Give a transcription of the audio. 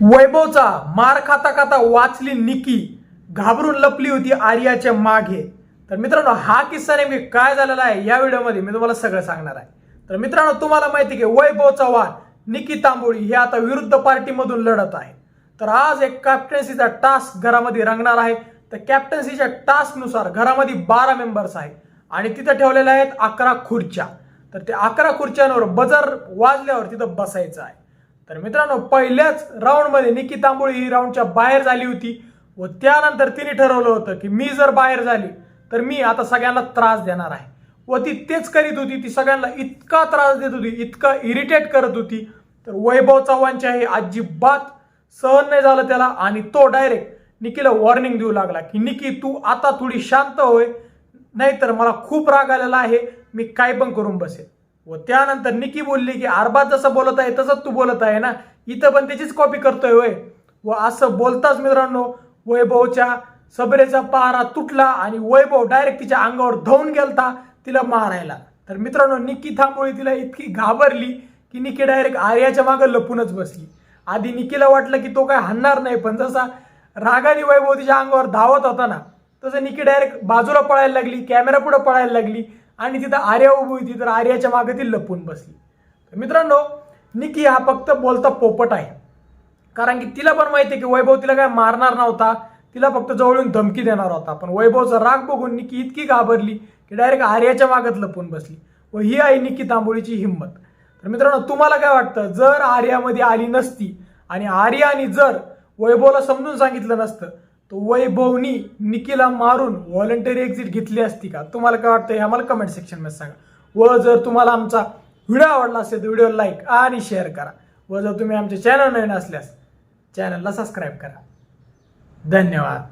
वैभवचा मार खाता खाता वाचली निकी घाबरून लपली होती आर्याच्या मागे. तर मित्रांनो हा किस्सा नेमकी काय झालेला आहे या व्हिडिओमध्ये मी तुम्हाला सगळं सांगणार आहे. तर मित्रांनो तुम्हाला माहिती आहे की वैभव चव्हाण निकी तांबोळी हे आता विरुद्ध पार्टीमधून लढत आहे. तर आज एक कॅप्टन्सीचा टास्क घरामध्ये रंगणार आहे. तर कॅप्टन्सीच्या टास्कनुसार घरामध्ये बारा मेंबर्स आहेत आणि तिथं ठेवलेल्या आहेत अकरा खुर्च्या. तर ते अकरा खुर्च्यांवर बजर वाजल्यावर तिथं बसायचं आहे. तर मित्रांनो पहिल्याच राऊंडमध्ये निकी तांबोळी ही राऊंडच्या बाहेर झाली होती व त्यानंतर तिने ठरवलं होतं की मी जर बाहेर झाली तर मी आता सगळ्यांना त्रास देणार आहे. व ती तेच करीत होती ती सगळ्यांना इतका त्रास देत होती इतका इरिटेट करत होती. तर वैभव चव्हाणच्या हे अजिबात सहन नाही झालं त्याला आणि तो डायरेक्ट निकीला वॉर्निंग देऊ लागला की निकी तू आता थोडी शांत होय नाहीतर मला खूप राग आलेला आहे मी काय पण करून बसेल व त्यानंतर निकी बोलली की अरबात जसं बोलत आहे तसंच तू बोलत आहे ना? इथं पण त्याचीच कॉपी करतोय वय व असं बोलताच मित्रांनो वैभवच्या सबरेचा पहारा तुटला आणि वैभव डायरेक्ट तिच्या अंगावर धावून गेलता तिला मारायला. तर मित्रांनो निकी थांबोळी तिला इतकी घाबरली की निकी डायरेक्ट आर्याच्या मागे लपूनच बसली. आधी निकीला वाटलं की तो काय हाणणार नाही पण जसा रागाने वैभव तिच्या अंगावर धावत होता ना तसं निकी डायरेक्ट बाजूला पळायला लागली कॅमेरा पुढं पळायला लागली. आणि तिथं आर्या उभी होती तर आर्याच्या मागे ती लपून बसली. तर मित्रांनो निकी हा फक्त बोलता पोपट आहे. कारण की तिला पण माहिती आहे की वैभव तिला काय मारणार नव्हता. तिला फक्त जवळून धमकी देणार होता. पण वैभवचा राग बघून निकी इतकी घाबरली की डायरेक्ट आर्याच्या मागत लपून बसली. व ही आहे निकी तांबोळीची हिंमत. तर मित्रांनो तुम्हाला काय वाटतं? जर आर्यामध्ये आली नसती आणि आर्याने जर वैभवला समजून सांगितलं नसतं तो वैभवनी निकीला मारून व्हॉलंटरी एक्झिट घेतली असती का? तुम्हाला काय वाटतं हे आम्हाला कमेंट सेक्शनमध्ये सांगा. व जर तुम्हाला आमचा व्हिडिओ आवडला असेल तर व्हिडिओ लाईक आणि शेअर करा. व जर तुम्ही आमच्या चॅनल नवीन असल्यास चॅनलला सबस्क्राईब करा. धन्यवाद.